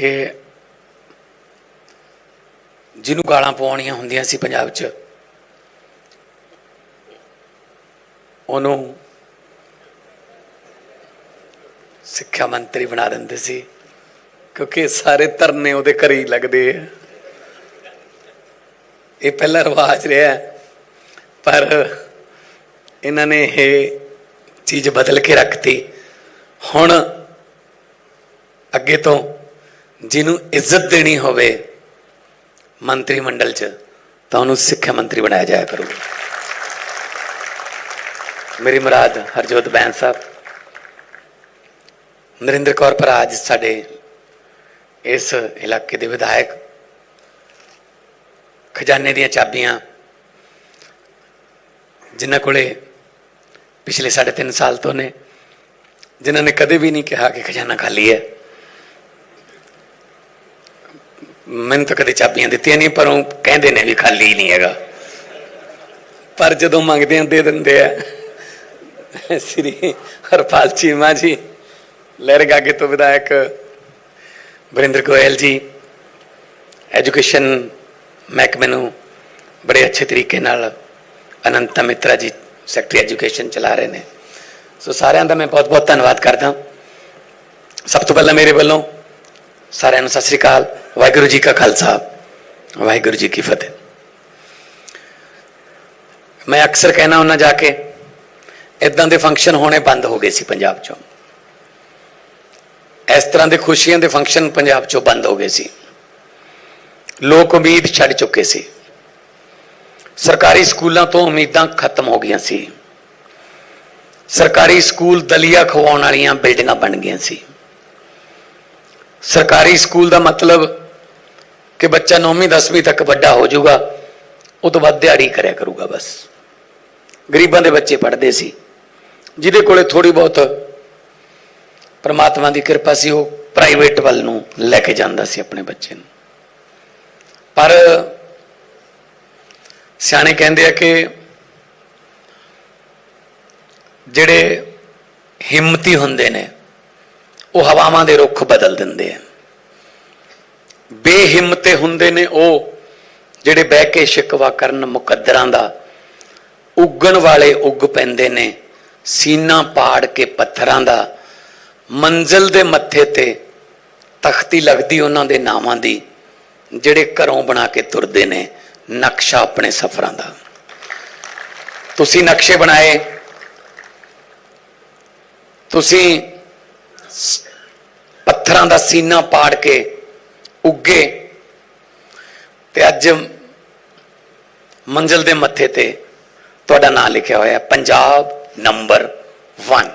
ਕਿ ਜਿਹਨੂੰ ਗਾਲਾਂ ਪਵਾਉਣੀਆਂ ਹੁੰਦੀਆਂ ਸੀ ਪੰਜਾਬ 'ਚ, ਉਹਨੂੰ ਸਿੱਖਿਆ ਮੰਤਰੀ ਬਣਾ ਦਿੰਦੇ ਸੀ, ਕਿਉਂਕਿ ਸਾਰੇ ਧਰਨੇ ਉਹਦੇ ਘਰੇ ਹੀ ਲੱਗਦੇ ਆ। ਇਹ ਪਹਿਲਾ ਰਿਵਾਜ ਰਿਹਾ, ਪਰ ਇਹਨਾਂ ਨੇ ਇਹ ਚੀਜ਼ ਬਦਲ ਕੇ ਰੱਖਤੀ। ਹੁਣ ਅੱਗੇ ਤੋਂ ਜਿਹਨੂੰ ਇੱਜ਼ਤ ਦੇਣੀ ਹੋਵੇ ਮੰਤਰੀ ਮੰਡਲ 'ਚ, ਤਾਂ ਉਹਨੂੰ ਸਿੱਖਿਆ ਮੰਤਰੀ ਬਣਾਇਆ ਜਾਇਆ ਕਰੂਗਾ ਮੇਰੀ ਮੁਰਾਦ ਹਰਜੋਤ ਬੈਂਸ ਸਾਹਿਬ। ਨਰਿੰਦਰ ਕੌਰ ਭਰਾਜ ਸਾਡੇ ਇਸ ਇਲਾਕੇ ਦੇ ਵਿਧਾਇਕ। ਖਜ਼ਾਨੇ ਦੀਆਂ ਚਾਬੀਆਂ ਜਿਨ੍ਹਾਂ ਕੋਲੇ ਪਿਛਲੇ 3.5 ਸਾਲ ਤੋਂ ਨੇ, ਜਿਨ੍ਹਾਂ ਨੇ ਕਦੇ ਵੀ ਨਹੀਂ ਕਿਹਾ ਕਿ ਖਜ਼ਾਨਾ ਖਾਲੀ ਹੈ। ਮੈਨੂੰ ਤਾਂ ਕਦੇ ਚਾਬੀਆਂ ਦਿੱਤੀਆਂ ਨਹੀਂ, ਪਰ ਉਹ ਕਹਿੰਦੇ ਨੇ ਵੀ ਖਾਲੀ ਨਹੀਂ ਹੈਗਾ। ਪਰ ਜਦੋਂ ਮੰਗਦੇ ਆ ਦੇ ਦਿੰਦੇ ਆ, ਸ੍ਰੀ ਹਰਪਾਲ ਚੀਮਾ ਜੀ, ਲਹਿਰ ਗਾਗੇ ਤੋਂ ਵਿਧਾਇਕ ਵਰਿੰਦਰ ਗੋਇਲ ਜੀ, ਐਜੂਕੇਸ਼ਨ ਮਹਿਕਮੇ ਨੂੰ ਬੜੇ ਅੱਛੇ ਤਰੀਕੇ ਨਾਲ ਅਨੰਤਾ ਮਿੱਤਰਾ ਜੀ ਸੈਕਟਰੀ ਐਜੂਕੇਸ਼ਨ ਚਲਾ ਰਹੇ ਨੇ। ਸੋ ਸਾਰਿਆਂ ਦਾ ਮੈਂ ਬਹੁਤ ਬਹੁਤ ਧੰਨਵਾਦ ਕਰਦਾ। ਸਭ ਤੋਂ ਪਹਿਲਾਂ ਮੇਰੇ ਵੱਲੋਂ ਸਾਰਿਆਂ ਨੂੰ ਸਤਿ ਸ੍ਰੀ ਅਕਾਲ। ਵਾਹਿਗੁਰੂ ਜੀ ਕਾ ਖਾਲਸਾ, ਵਾਹਿਗੁਰੂ ਜੀ ਕੀ ਫਤਿਹ। ਮੈਂ ਅਕਸਰ ਕਹਿਣਾ ਹੁੰਦਾ ਜਾ ਕੇ ਇਦਾਂ ਦੇ ਫੰਕਸ਼ਨ ਹੋਣੇ ਬੰਦ ਹੋ ਗਏ ਸੀ ਪੰਜਾਬ 'ਚੋਂ। ਇਸ ਤਰ੍ਹਾਂ ਦੇ ਖੁਸ਼ੀਆਂ ਦੇ ਫੰਕਸ਼ਨ ਪੰਜਾਬ 'ਚੋਂ ਬੰਦ ਹੋ ਗਏ ਸੀ। ਲੋਕ ਉਮੀਦ ਛੱਡ ਚੁੱਕੇ ਸੀ। ਸਰਕਾਰੀ ਸਕੂਲਾਂ ਤੋਂ ਉਮੀਦਾਂ ਖਤਮ ਹੋ ਗਈਆਂ ਸੀ। ਸਰਕਾਰੀ ਸਕੂਲ ਦਲੀਆ ਖਵਾਉਣ ਵਾਲੀਆਂ ਬਿਲਡਿੰਗਾਂ ਬਣ ਗਈਆਂ ਸੀ। ਸਰਕਾਰੀ ਸਕੂਲ ਦਾ ਮਤਲਬ ਕਿ ਬੱਚਾ 9ਵੀਂ 10ਵੀਂ ਤੱਕ ਵੱਡਾ ਹੋ ਜਾਊਗਾ, ਉਹ ਤੋਂ ਬਾਅਦ ਦਿਹਾੜੀ ਕਰਿਆ ਕਰੂਗਾ ਬਸ। ਗਰੀਬਾਂ ਦੇ ਬੱਚੇ ਪੜ੍ਹਦੇ ਸੀ, ਜਿਹਦੇ ਕੋਲੇ ਥੋੜੀ ਬਹੁਤ ਪਰਮਾਤਮਾ ਦੀ ਕਿਰਪਾ ਸੀ, ਉਹ ਪ੍ਰਾਈਵੇਟ ਵੱਲ ਨੂੰ ਲੈ ਕੇ ਜਾਂਦਾ ਸੀ ਆਪਣੇ ਬੱਚੇ ਨੂੰ। ਪਰ ਸਿਆਣੇ ਕਹਿੰਦੇ ਆ ਕਿ ਜਿਹੜੇ ਹਿੰਮਤੀ ਹੁੰਦੇ ਨੇ ਉਹ ਹਵਾਵਾਂ ਦੇ ਰੁੱਖ ਬਦਲ ਦਿੰਦੇ ਆ ਬੇਹਿੰਮਤੇ ਹੁੰਦੇ ਨੇ ਉਹ ਜਿਹੜੇ ਬਹਿ ਕੇ ਸ਼ਿਕਵਾ ਕਰਨ ਮੁਕੱਦਰਾਂ ਦਾ। ਉੱਗਣ ਵਾਲੇ ਉੱਗ ਪੈਂਦੇ ਨੇ, ਸੀਨਾ ਪਾੜ ਕੇ ਪੱਥਰਾਂ ਦਾ। ਮੰਜ਼ਲ ਦੇ ਮੱਥੇ ਤੇ ਤਖਤੀ ਲੱਗਦੀ ਉਹਨਾਂ ਦੇ ਨਾਵਾਂ ਦੀ, ਜਿਹੜੇ ਘਰੋਂ ਬਣਾ ਕੇ ਤੁਰਦੇ ਨੇ ਨਕਸ਼ਾ ਆਪਣੇ ਸਫ਼ਰਾਂ ਦਾ। ਤੁਸੀਂ ਨਕਸ਼ੇ ਬਣਾਏ। ਤੁਸੀਂ ਪੱਥਰਾਂ ਦਾ ਸੀਨਾ ਪਾੜ ਕੇ ਉੱਗੇ ਤੇ ਅੱਜ ਮੰਜ਼ਲ ਦੇ ਮੱਥੇ ਤੇ ਤੁਹਾਡਾ ਨਾਮ ਲਿਖਿਆ ਹੋਇਆ ਪੰਜਾਬ ਨੰਬਰ 1